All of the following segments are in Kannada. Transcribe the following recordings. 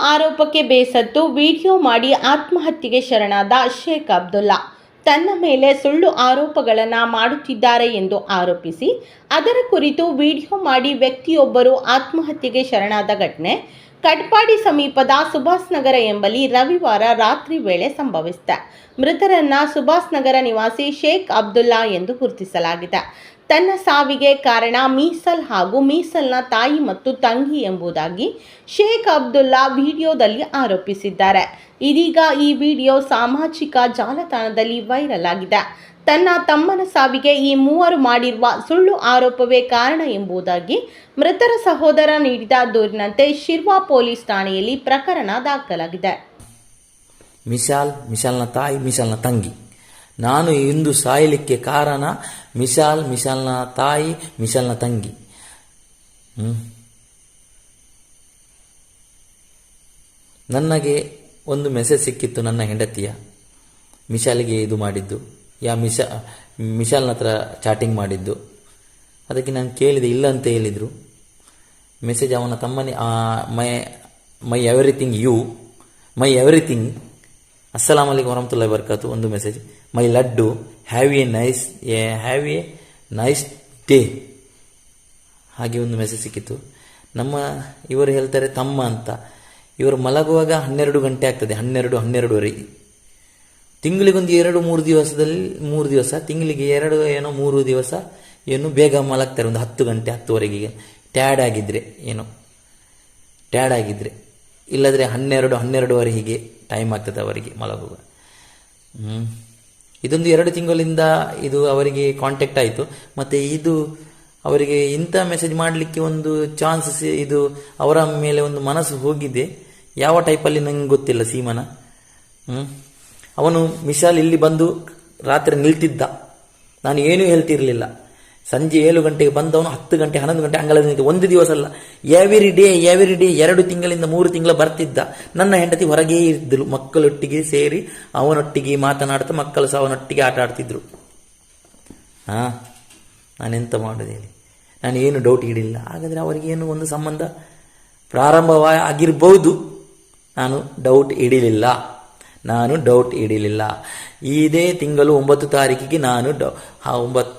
ಆರೋಪಕ್ಕೆ ಬೇಸತ್ತು ವಿಡಿಯೋ ಮಾಡಿ ಆತ್ಮಹತ್ಯೆಗೆ ಶರಣಾದ ಶೇಖ್ ಅಬ್ದುಲ್ಲಾ. ತನ್ನ ಮೇಲೆ ಸುಳ್ಳು ಆರೋಪಗಳನ್ನು ಮಾಡುತ್ತಿದ್ದಾರೆ ಎಂದು ಆರೋಪಿಸಿ, ಅದರ ಕುರಿತು ವಿಡಿಯೋ ಮಾಡಿ ವ್ಯಕ್ತಿಯೊಬ್ಬರು ಆತ್ಮಹತ್ಯೆಗೆ ಶರಣಾದ ಘಟನೆ ಕಟ್ಪಾಡಿ ಸಮೀಪದ ಸುಭಾಸ್ ನಗರ ಎಂಬಲ್ಲಿ ರವಿವಾರ ರಾತ್ರಿ ವೇಳೆ ಸಂಭವಿಸಿದೆ. ಮೃತರನ್ನ ಸುಭಾಸ್ ನಗರ ನಿವಾಸಿ ಶೇಖ್ ಅಬ್ದುಲ್ಲಾ ಎಂದು ಗುರುತಿಸಲಾಗಿದೆ. ತನ್ನ ಸಾವಿಗೆ ಕಾರಣ ಮೀಸಲ್ ಹಾಗೂ ಮೀಸಲ್ನ ತಾಯಿ ಮತ್ತು ತಂಗಿ ಎಂಬುದಾಗಿ ಶೇಖ್ ಅಬ್ದುಲ್ಲಾ ವಿಡಿಯೋದಲ್ಲಿ ಆರೋಪಿಸಿದ್ದಾರೆ. ಇದೀಗ ಈ ವಿಡಿಯೋ ಸಾಮಾಜಿಕ ಜಾಲತಾಣದಲ್ಲಿ ವೈರಲ್ ಆಗಿದೆ. ತನ್ನ ತಮ್ಮನ ಸಾವಿಗೆ ಈ ಮೂವರು ಮಾಡಿರುವ ಸುಳ್ಳು ಆರೋಪವೇ ಕಾರಣ ಎಂಬುದಾಗಿ ಮೃತರ ಸಹೋದರ ನೀಡಿದ ದೂರಿನಂತೆ ಶಿರ್ವಾ ಪೊಲೀಸ್ ಠಾಣೆಯಲ್ಲಿ ಪ್ರಕರಣ ದಾಖಲಾಗಿದೆ. ಮಿಶಾಲ್, ಮಿಶಾಲ್ನ ತಾಯಿ, ಮಿಶಾಲ್ನ ತಂಗಿ. ನಾನು ಇಂದು ಸಾಯಲಿಕ್ಕೆ ಕಾರಣ ಮಿಶಾಲ್, ಮಿಶಾಲ್ನ ತಾಯಿ, ಮಿಶಾಲ್ನ ತಂಗಿ. ನನಗೆ ಒಂದು ಮೆಸೇಜ್ ಸಿಕ್ಕಿತ್ತು ನನ್ನ ಹೆಂಡತಿಯ. ಮಿಶಾಲಿಗೆ ಇದು ಮಾಡಿದ್ದು. ಯಾ ಮಿಶಾ ಮಿಶಾಲ್ನ ಹತ್ರ ಚಾಟಿಂಗ್ ಮಾಡಿದ್ದು. ಅದಕ್ಕೆ ನಾನು ಕೇಳಿದೆ, ಇಲ್ಲ ಅಂತ ಹೇಳಿದರು. ಮೆಸೇಜ್ ಅವನ ತಮ್ಮನೇ my my everything you my everything ಅಸ್ಸಲಾಂ ಅಲಿಕ್ ವರಹಮತುಲ್ಲಾ ಬರ್ಕಾತು ಒಂದು message. My laddu have a nice a have a nice day ಹಾಗೆ ಒಂದು ಮೆಸೇಜ್ ಸಿಕ್ಕಿತ್ತು. ನಮ್ಮ, ಇವರು ಹೇಳ್ತಾರೆ ತಮ್ಮ ಅಂತ. ಇವರು ಮಲಗುವಾಗ ಹನ್ನೆರಡು ಗಂಟೆ ಆಗ್ತದೆ, ಹನ್ನೆರಡು ಹನ್ನೆರಡುವರೆಗೆ ತಿಂಗಳಿಗೊಂದು ಎರಡು, ಮೂರು ದಿವಸದಲ್ಲಿ, ಮೂರು ದಿವಸ, ತಿಂಗಳಿಗೆ ಎರಡು ಏನೋ, ಮೂರು ದಿವಸ ಏನು ಬೇಗ ಮಲಗ್ತಾರೆ, ಒಂದು ಹತ್ತು ಗಂಟೆ, ಹತ್ತುವರೆಗೆ. ಟ್ಯಾಡ್ ಆಗಿದ್ರೆ ಏನೋ? ಟ್ಯಾಡ್ ಆಗಿದ್ರೆ. ಇಲ್ಲದ್ರೆ ಹನ್ನೆರಡು ಹನ್ನೆರಡುವರೆ ಹೀಗೆ ಟೈಮ್ ಆಗ್ತದೆ ಅವರಿಗೆ ಮಲಗುವ. ಇದೊಂದು ಎರಡು ತಿಂಗಳಿಂದ ಇದು ಅವರಿಗೆ ಕಾಂಟ್ಯಾಕ್ಟ್ ಆಯಿತು. ಮತ್ತು ಇದು ಅವರಿಗೆ ಇಂಥ ಮೆಸೇಜ್ ಮಾಡಲಿಕ್ಕೆ ಒಂದು ಚಾನ್ಸಸ್ ಇದು ಅವರ ಮೇಲೆ ಒಂದು ಮನಸ್ಸು ಹೋಗಿದೆ. ಯಾವ ಟೈಪಲ್ಲಿ ನಂಗೆ ಗೊತ್ತಿಲ್ಲ ಸೀಮನ? ಹ್ಮ್. ಅವನು ಮಿಶಾಲ್ ಇಲ್ಲಿ ಬಂದು ರಾತ್ರಿ ನಿಲ್ತಿದ್ದ. ನಾನು ಏನೂ ಹೇಳ್ತಿರಲಿಲ್ಲ. ಸಂಜೆ ಏಳು ಗಂಟೆಗೆ ಬಂದವನು ಹತ್ತು ಗಂಟೆ, ಹನ್ನೊಂದು ಗಂಟೆ ಅಂಗಳದಲ್ಲಿ ನಿಂತು ಒಂದು ದಿವಸ ಅಲ್ಲ ಎವ್ರಿ ಡೇ ಎವ್ರಿ ಡೇ ಎರಡು ತಿಂಗಳಿಂದ ಮೂರು ತಿಂಗಳ ಬರ್ತಿದ್ದ. ನನ್ನ ಹೆಂಡತಿ ಹೊರಗೇ ಇದ್ದಳು ಮಕ್ಕಳೊಟ್ಟಿಗೆ ಸೇರಿ ಅವನೊಟ್ಟಿಗೆ ಮಾತನಾಡ್ತಾ, ಮಕ್ಕಳು ಸಹ ಅವನೊಟ್ಟಿಗೆ ಆಟ ಆಡ್ತಿದ್ರು. ಹಾ, ನಾನೆಂತ ಮಾಡೋದು ನಾನು ಏನು ಡೌಟ್ ಇಡಿಲ್ಲ ಹಾಗಾದರೆ ಅವರಿಗೇನು ಒಂದು ಸಂಬಂಧ ಪ್ರಾರಂಭವಾಗಿರಬಹುದು ನಾನು ಡೌಟ್ ಇಡಲಿಲ್ಲ. ನಾನು ಡೌಟ್ ಇಡಲಿಲ್ಲ. ಇದೇ ತಿಂಗಳು ಒಂಬತ್ತು ತಾರೀಕಿಗೆ ನಾನು ಡೌ ಆ ಒಂಬತ್ತು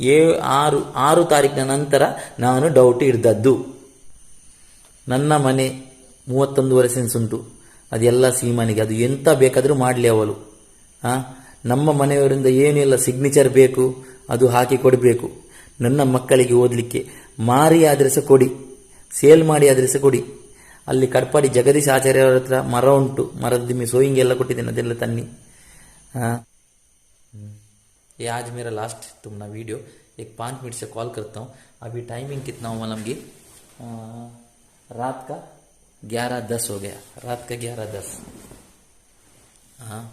ಏ, ಆರು ಆರು ತಾರೀಕಿನ ನಂತರ ನಾನು ಡೌಟ್ ಹಿಡ್ದದ್ದು ನನ್ನ ಮನೆ ಮೂವತ್ತೊಂದು ಸೆನ್ಸ್ ಉಂಟು. ಅದೆಲ್ಲ ಸೀಮನಿಗೆ. ಅದು ಎಂತ ಬೇಕಾದರೂ ಮಾಡಲಿ ಅವಳು. ಹಾಂ ನಮ್ಮ ಮನೆಯವರಿಂದ ಏನೆಲ್ಲ ಸಿಗ್ನೇಚರ್ ಬೇಕು, ಅದು ಹಾಕಿ ಕೊಡಬೇಕು. ನನ್ನ ಮಕ್ಕಳಿಗೆ ಓದಲಿಕ್ಕೆ ಮಾರಿ ಆದ್ರೆ ಸಹ ಕೊಡಿ. ಸೇಲ್ ಮಾಡಿ ಆದ್ರೆ ಸಹ ಕೊಡಿ. ಅಲ್ಲಿ ಕಡ್ಪಾಡಿ ಜಗದೀಶ್ ಆಚಾರ್ಯ ಅವರ ಹತ್ರ ಮರ ಉಂಟು ಮರದ ದಿಮ್ಮಿ ಸೋಯಿಂಗ್ ಎಲ್ಲ ಕೊಟ್ಟಿದ್ದೇನೆ ಅದೆಲ್ಲ ತನ್ನಿ हाँ ये आज मेरा लास्ट तुमना वीडियो एक पाँच मिनट से कॉल करता हूँ अभी टाइमिंग कितना हुआ मालूम की अ, रात का ग्यारह दस हो गया रात का ग्यारह दस हाँ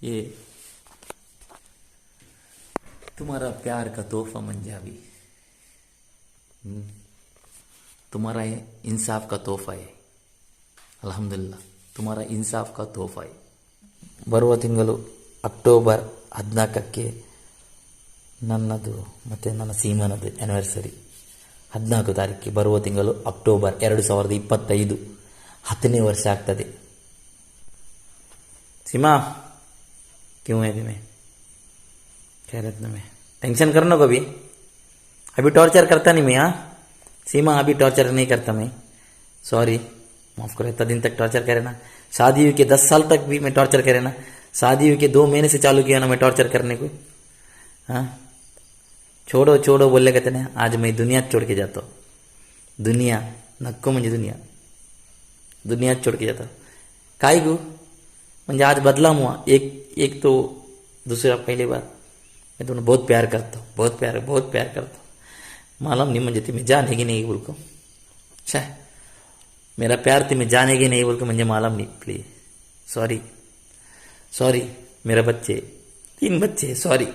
ये तुम्हारा प्यार का तोहफा मंजावी हम्म, तुम्हारा ये इंसाफ का तोहफा है ಅಲ್ಹಮ್ದುಲಿಲ್ಲ ತುಮಾರ ಇನ್ಸಾಫ್ ಕಾ ತೋಫಾಯ್ ಬರುವ ತಿಂಗಳು ಅಕ್ಟೋಬರ್ ಹದಿನಾಲ್ಕಕ್ಕೆ ನನ್ನದು ಮತ್ತು ನನ್ನ ಸೀಮನದು ಆ್ಯನಿವರ್ಸರಿ ಹದಿನಾಲ್ಕು ತಾರೀಕಿಗೆ ಬರುವ ತಿಂಗಳು ಅಕ್ಟೋಬರ್ ಎರಡು ಸಾವಿರದ ಇಪ್ಪತ್ತೈದು ಹತ್ತನೇ ವರ್ಷ ಆಗ್ತದೆ सीमा क्यों है तुम्हें कह रहे तुम्हें टेंशन करना कभी अभी टॉर्चर करता नहीं मैं हाँ सीमा अभी टॉर्चर नहीं करता मैं। सॉरी माफ़ करो, इतना दिन तक टॉर्चर करे ना। शादी हुई के दस साल तक भी मैं टॉर्चर करे ना। शादी हुई के दो महीने से चालू किया ना मैं टॉर्चर करने को। हाँ? छोड़ो छोड़ो बोलले कहते ना, आज मैं दुनिया छोड़ के जाता हूँ। दुनिया, नक्को मुझे दुनिया। दुनिया छोड़ के जाता हूँ। काय गो? म्हणजे आज बदला हुआ। एक एक तो दूसरा पहली बार। मैं तुम्हें बहुत प्यार करता हूँ, बहुत प्यार बहुत प्यार करता हूँ। मालूम नहीं मुझे तुम्हें जानेगी नहीं बोल। को अच्छा मेरा प्यार तुम्हें जानेगी नहीं बोलको मुझे मालूम नहीं प्लीज सॉरी सॉरी मेरा बच्चे तीन बच्चे सॉरी